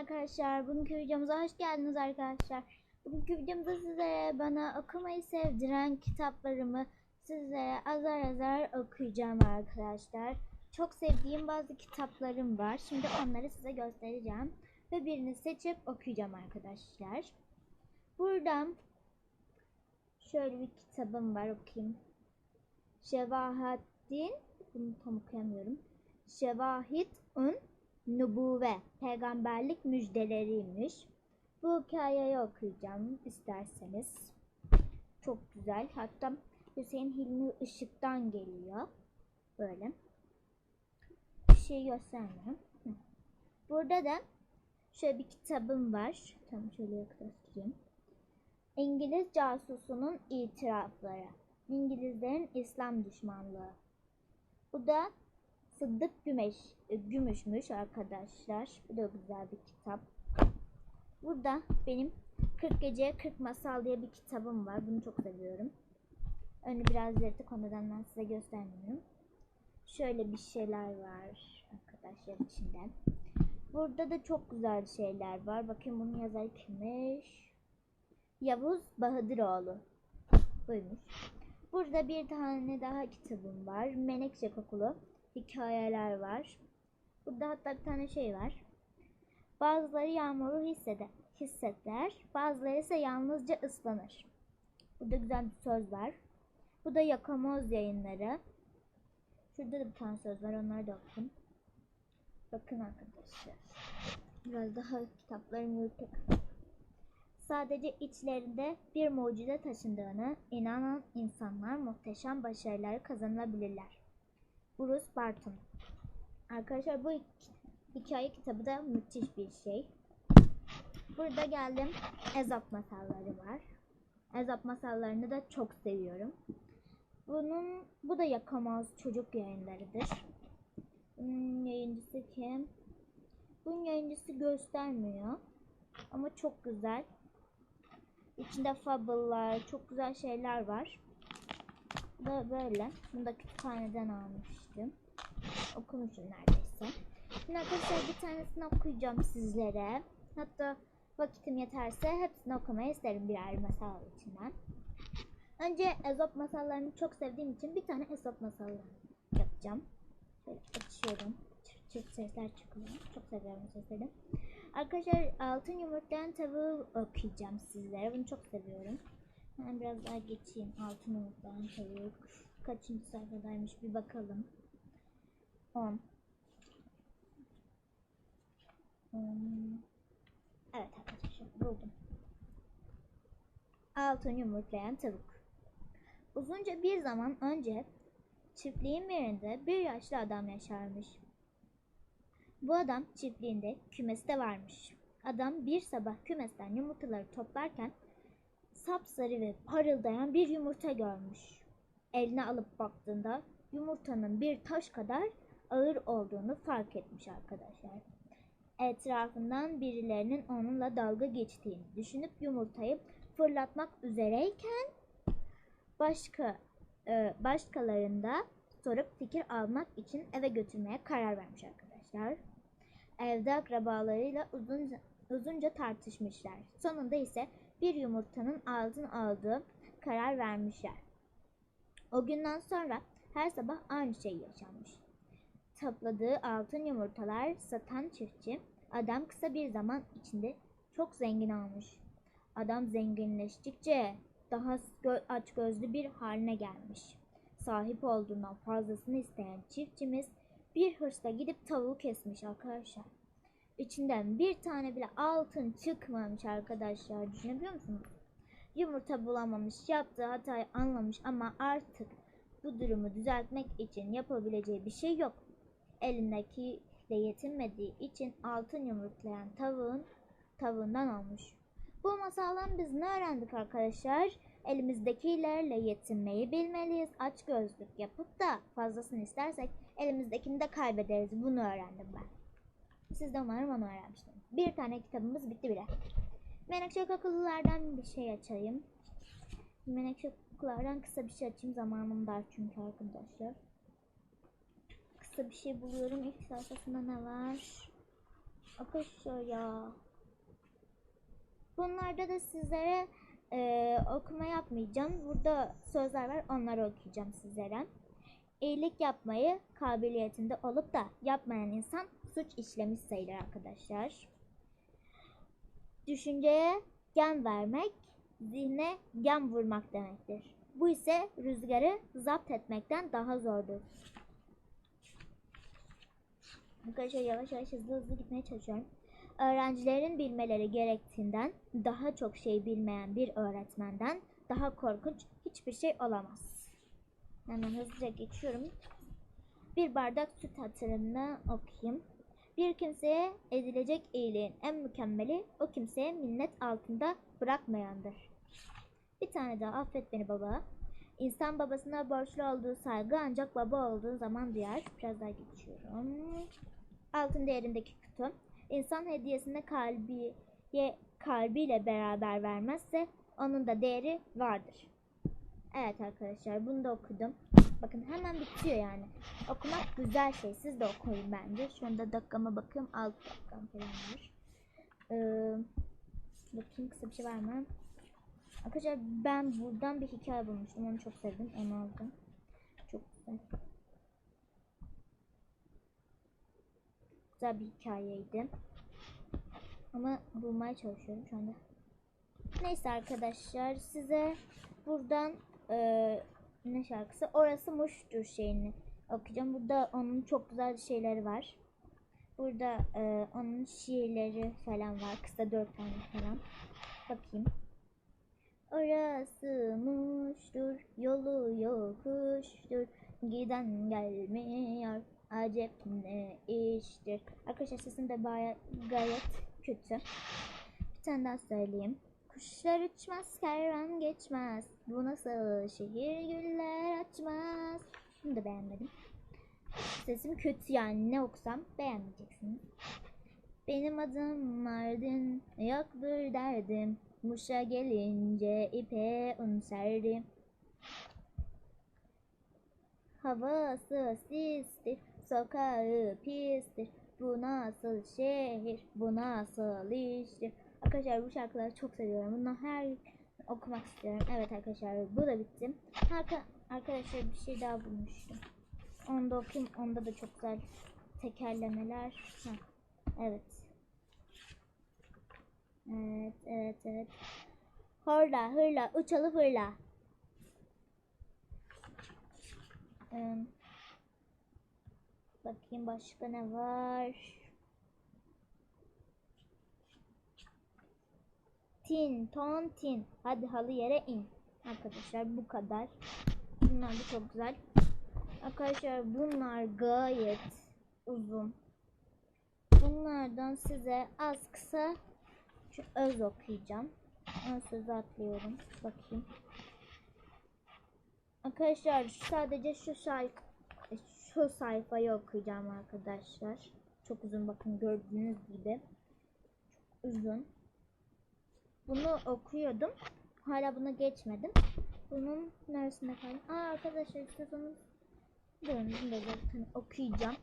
arkadaşlar. Bugünkü videomuza hoş geldiniz arkadaşlar. Bugünkü videomda size bana okumayı sevdiren kitaplarımı sizlere azar azar okuyacağım arkadaşlar. Çok sevdiğim bazı kitaplarım var. Şimdi onları size göstereceğim. Ve birini seçip okuyacağım arkadaşlar. Buradan şöyle bir kitabım var okuyayım. Şevahaddin bunu tam okuyamıyorum. Şevahit un Nubuve, peygamberlik müjdeleriymiş. Bu hikayeyi okuyacağım isterseniz. Çok güzel. Hatta Hüseyin Hilmi Işık'tan geliyor. Böyle. Bir şey göstermiyorum. Burada da şöyle bir kitabım var. Tam şöyle yaklaştırayım. İngiliz casusunun itirafları. İngilizlerin İslam düşmanlığı. Bu da Sıddık Gümüş, Gümüşmüş arkadaşlar. Bu da güzel bir kitap. Burada benim 40 Gece 40 Masal diye bir kitabım var. Bunu çok seviyorum. Önü biraz yırtık o nedenle ben size göstermiyorum. Şöyle bir şeyler var arkadaşlar içinden. Burada da çok güzel şeyler var. Bakın bunun yazarı kimmiş? Yavuz Bahadıroğlu. Buymuş. Burada bir tane daha kitabım var. Menekşe Kokulu hikayeler var. Burada hatta bir tane şey var. Bazıları yağmuru hisseder, hisseder. Bazıları ise yalnızca ıslanır. Burada güzel bir söz var. Bu da Yakamoz yayınları. Şurada da bir tane söz var. Onları da okuyun. Bakın arkadaşlar. Biraz daha kitaplarım yırtık. Sadece içlerinde bir mucize taşındığını inanan insanlar muhteşem başarıları kazanabilirler. Bruce Barton. Arkadaşlar bu hikaye kitabı da müthiş bir şey. Burada geldim. Ezop masalları var. Ezop masallarını da çok seviyorum. Bunun bu da Yakamaz çocuk yayınlarıdır. Bunun yayıncısı kim? Bunun yayıncısı göstermiyor. Ama çok güzel. İçinde fable'lar, çok güzel şeyler var. Bu da böyle. Bunu da kütüphaneden almıştım. Okumuşum neredeyse. Şimdi arkadaşlar bir tanesini okuyacağım sizlere. Hatta vakitim yeterse hepsini okumayı isterim birer masal içinden. Önce Ezop masallarını çok sevdiğim için bir tane Ezop masalı yapacağım. Şöyle açıyorum. Çırt çırt sesler çıkıyor. Çok seviyorum sesleri. Arkadaşlar altın yumurtlayan tavuğu okuyacağım sizlere. Bunu çok seviyorum. Ben biraz daha geçeyim. Altın yumurtlayan tavuk. Kaçıncı sayfadaymış bir bakalım. 10. Hmm. Evet arkadaşlar buldum. Altın yumurtlayan tavuk. Uzunca bir zaman önce çiftliğin birinde bir yaşlı adam yaşarmış. Bu adam çiftliğinde kümesi varmış. Adam bir sabah kümesten yumurtaları toplarken sapsarı ve parıldayan bir yumurta görmüş. Eline alıp baktığında yumurtanın bir taş kadar ağır olduğunu fark etmiş arkadaşlar. Etrafından birilerinin onunla dalga geçtiğini düşünüp yumurtayı fırlatmak üzereyken başka e, başkalarında sorup fikir almak için eve götürmeye karar vermiş arkadaşlar. Evde akrabalarıyla uzun, uzunca tartışmışlar. Sonunda ise bir yumurtanın altın aldığı karar vermişler. O günden sonra her sabah aynı şey yaşanmış. Topladığı altın yumurtalar satan çiftçi adam kısa bir zaman içinde çok zengin olmuş. Adam zenginleştikçe daha gö- açgözlü bir haline gelmiş. Sahip olduğundan fazlasını isteyen çiftçimiz bir hırsla gidip tavuğu kesmiş arkadaşlar. İçinden bir tane bile altın çıkmamış arkadaşlar. Düşünebiliyor musunuz? Yumurta bulamamış, yaptığı hatayı anlamış ama artık bu durumu düzeltmek için yapabileceği bir şey yok. Elindeki de yetinmediği için altın yumurtlayan tavuğun tavuğundan olmuş. Bu masaldan biz ne öğrendik arkadaşlar? Elimizdekilerle yetinmeyi bilmeliyiz. Aç gözlük yapıp da fazlasını istersek elimizdekini de kaybederiz. Bunu öğrendim ben. Siz de umarım onu öğrenmiştiniz. Bir tane kitabımız bitti bile. Menekşe Kakılılardan bir şey açayım. Menekşe Kakılılardan kısa bir şey açayım. Zamanım dar çünkü arkadaşlar. Kısa bir şey buluyorum. İlk sayfasında ne var? Arkadaşlar ya. Bunlarda da sizlere e, okuma yapmayacağım. Burada sözler var onları okuyacağım sizlere. İyilik yapmayı kabiliyetinde olup da yapmayan insan suç işlemiş sayılır arkadaşlar. Düşünceye gen vermek, zihne gen vurmak demektir. Bu ise rüzgarı zapt etmekten daha zordur. Arkadaşlar yavaş yavaş hızlı hızlı gitmeye çalışıyorum. Öğrencilerin bilmeleri gerektiğinden daha çok şey bilmeyen bir öğretmenden daha korkunç hiçbir şey olamaz. Hemen hızlıca geçiyorum. Bir bardak süt hatırını okuyayım. Bir kimseye edilecek iyiliğin en mükemmeli o kimseye minnet altında bırakmayandır. Bir tane daha affet beni baba. İnsan babasına borçlu olduğu saygı ancak baba olduğu zaman duyar. Biraz daha geçiyorum. Altın değerindeki kutu. İnsan hediyesini kalbiye kalbiyle beraber vermezse onun da değeri vardır. Evet arkadaşlar bunu da okudum. Bakın hemen bitiyor yani. Okumak güzel şey. Siz de okuyun bence. Şu anda dakikama bakıyorum. 6 dakikam falan var. Ee, bakayım kısa bir şey var mı? Arkadaşlar ben buradan bir hikaye bulmuştum. Onu çok sevdim. Onu aldım. Çok güzel. Güzel bir hikayeydi. Ama bulmaya çalışıyorum şu anda. Neyse arkadaşlar size buradan eee, ne şarkısı? Orası Muş'tur şeyini okuyacağım. Burada onun çok güzel şeyleri var. Burada eee, onun şiirleri falan var. Kısa dört tane falan. Bakayım. Orası Muş'tur, yolu yokuştur, giden gelmiyor, acep ne iştir. Arkadaşlar sesim de baya, gayet kötü. Bir tane daha söyleyeyim. Kuşlar uçmaz, kervan geçmez. Bu nasıl şehir güller açmaz. Bunu da beğenmedim. Sesim kötü yani ne okusam beğenmeyeceksiniz. Benim adım Mardin, yoktur derdim. Muş'a gelince ipe un serdim. Havası sistir, sokağı pistir. Bu nasıl şehir, bu nasıl iştir. Arkadaşlar bu şarkıları çok seviyorum. Bundan her okumak istiyorum. Evet arkadaşlar bu da bitti. Arka, arkadaşlar bir şey daha bulmuştum. Onu da okuyayım. Onda da çok güzel tekerlemeler. Heh, evet. Evet, evet, evet. Horla, hırla, uçalı fırla. Ee, bakayım başka ne var? Tin, ton, tin. Hadi halı yere in. Arkadaşlar bu kadar. Bunlar da çok güzel. Arkadaşlar bunlar gayet uzun. Bunlardan size az kısa şu öz okuyacağım. Ön sözü atlıyorum. Bakayım. Arkadaşlar sadece şu sayfa şu sayfayı okuyacağım arkadaşlar. Çok uzun bakın gördüğünüz gibi. Çok uzun. Bunu okuyordum. Hala buna geçmedim. Bunun neresinde kaldım? Aa arkadaşlar istiyorsanız durun bunu da zaten okuyacağım.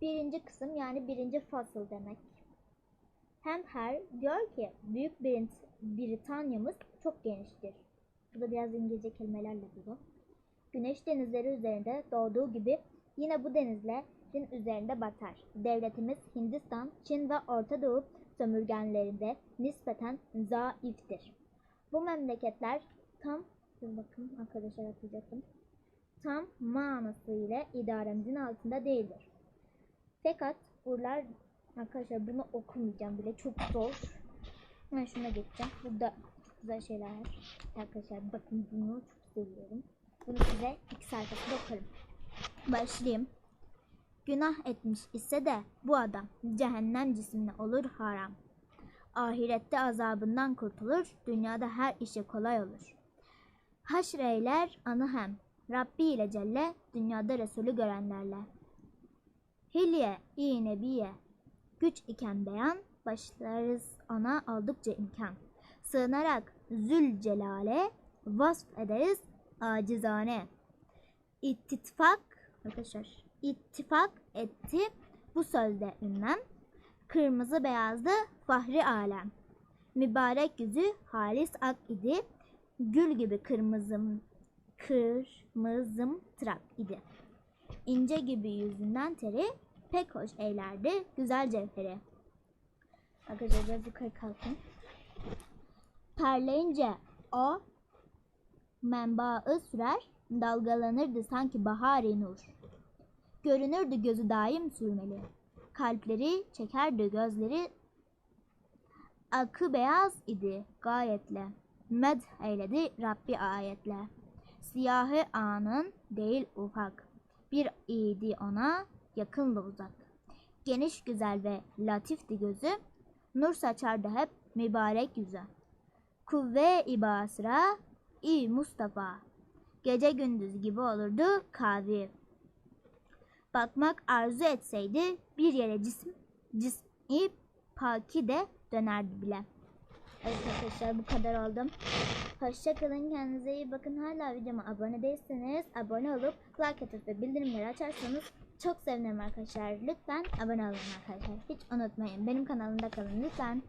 Birinci kısım yani birinci fasıl demek. Hem her diyor ki Büyük Brit Britanya'mız çok geniştir. Bu da biraz İngilizce kelimelerle dolu. Güneş denizleri üzerinde doğduğu gibi yine bu denizlerin üzerinde batar. Devletimiz Hindistan, Çin ve Orta Doğu sömürgenlerinde nispeten zayıftır. Bu memleketler tam dur bakın arkadaşlar atacaktım. Tam manasıyla idaremizin altında değildir. Fakat buralar arkadaşlar bunu okumayacağım bile çok zor. Ben şuna geçeceğim. Burada çok güzel şeyler. Arkadaşlar bakın bunu çok seviyorum. Bunu size iki sayfasında okurum. Başlayayım. Günah etmiş ise de bu adam cehennem cismine olur haram. Ahirette azabından kurtulur, dünyada her işe kolay olur. Haşreyler anı hem, Rabbi ile Celle, dünyada Resulü görenlerle. Hilye, iyi nebiye, güç iken beyan, başlarız ona aldıkça imkan. Sığınarak Zülcelal'e vasf ederiz acizane. İttifak, arkadaşlar, ittifak etti bu sözde ünlem. Kırmızı beyazdı fahri alem. Mübarek yüzü halis ak idi. Gül gibi kırmızım, kırmızım tırak idi. İnce gibi yüzünden teri pek hoş eylerdi güzel cevheri. Arkadaşlar yukarı kalkın. Parlayınca o menbaı sürer, dalgalanırdı sanki bahari nur. Görünürdü gözü daim sürmeli. Kalpleri çekerdi gözleri akı beyaz idi gayetle. Med eyledi Rabbi ayetle. Siyahı anın değil ufak. Bir idi ona yakınla uzak. Geniş güzel ve latifti gözü. Nur saçardı hep mübarek yüzü. Kuvve ibasıra i Mustafa. Gece gündüz gibi olurdu kavi. Bakmak arzu etseydi bir yere cisim cismi paki de dönerdi bile. Evet arkadaşlar bu kadar oldum. Hoşçakalın kendinize iyi bakın. Hala videoma abone değilseniz abone olup like atıp ve bildirimleri açarsanız çok sevinirim arkadaşlar. Lütfen abone olun arkadaşlar. Hiç unutmayın. Benim kanalımda kalın lütfen.